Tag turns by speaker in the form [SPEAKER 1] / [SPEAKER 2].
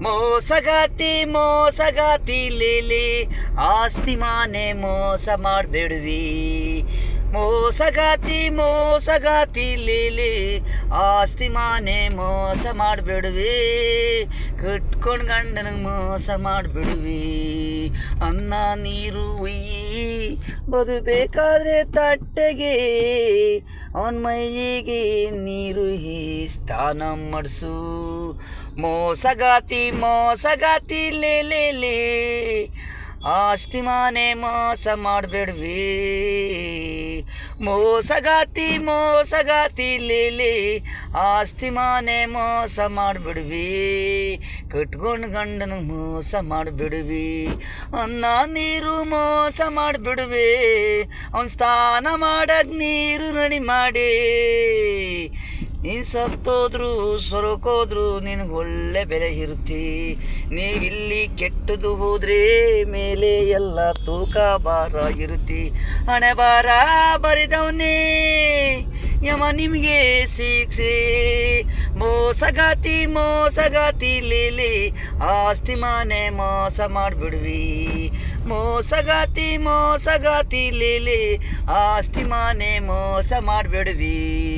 [SPEAKER 1] ಮೋಸಗಾತಿ ಮೋಸಗಾತಿ ಲೀಲಿ, ಆಸ್ತಿ ಮಾನೆ ಮೋಸ ಮಾಡಬೇಡ್ವಿ. ಮೋಸಗಾತಿ ಮೋಸಗಾತಿ ಲೀಲಿ, ಆಸ್ತಿ ಮಾನೆ ಮೋಸ ಮಾಡಬೇಡ್ವಿ. ಕಟ್ಕೊಂಡು ಗಂಡನಿಗೆ ಮೋಸ ಮಾಡಬೇಡ್ವಿ. ಅನ್ನ, ನೀರು, ಉಯ್ಯಿ ಬದುಬೇಕಾದ್ರೆ ತಟ್ಟೆಗೆ, ಅವನ ಮೈಯಿಗೆ ನೀರು ಹೀ ಸ್ನಾನ ಮಾಡಿಸು. ಮೋಸಗಾತಿ ಮೋಸಗಾತಿ, ಲೇ ಆಸ್ತಿ ಮಾನೆ ಮೋಸ ಮಾಡಬೇಡ್ವಿ. ಮೋಸಗಾತಿ ಮೋಸಗಾತಿ ಲೀಲಿ ಆಸ್ತಿ ಮಾನೆ ಮೋಸ ಮಾಡಿಬಿಡ್ವಿ. ಕಟ್ಕೊಂಡು ಗಂಡನ ಮೋಸ ಮಾಡಿಬಿಡ್ವಿ. ಅನ್ನ ನೀರು ಮೋಸ ಮಾಡಿಬಿಡ್ವಿ. ಅವ್ನ ಸ್ನಾನ ಮಾಡಕ್ಕೆ ನೀರು ರೆಡಿ ಮಾಡಿ. ನೀನು ಸತ್ತೋದ್ರು, ಸೊರಕೋದ್ರು ನಿನಗೆ ಒಳ್ಳೆ ಬೆಲೆ ಇರುತ್ತಿ. ನೀವಿಲ್ಲಿ ಕೆಟ್ಟದು ಹೋದ್ರೆ ಮೇಲೆ ಎಲ್ಲ ತೂಕ ಭಾರ ಇರುತ್ತಿ. ಹಣೆ ಭಾರ ಬರಿದವನೇ, ಯಮ ನಿಮಗೆ ಸಿಕ್ಸಿ ಮೋಸಗಾತಿ ಮೋಸಗಾತಿ, ಲೀಲಿ. ಆಸ್ತಿ ಮಾನೆ ಮೋಸ ಮಾಡಿಬಿಡ್ವಿ. ಮೋಸಗಾತಿ ಮೋಸಗಾತಿ, ಲೀಲಿ. ಆಸ್ತಿ ಮಾನೆ ಮೋಸ ಮಾಡಿಬಿಡ್ವಿ.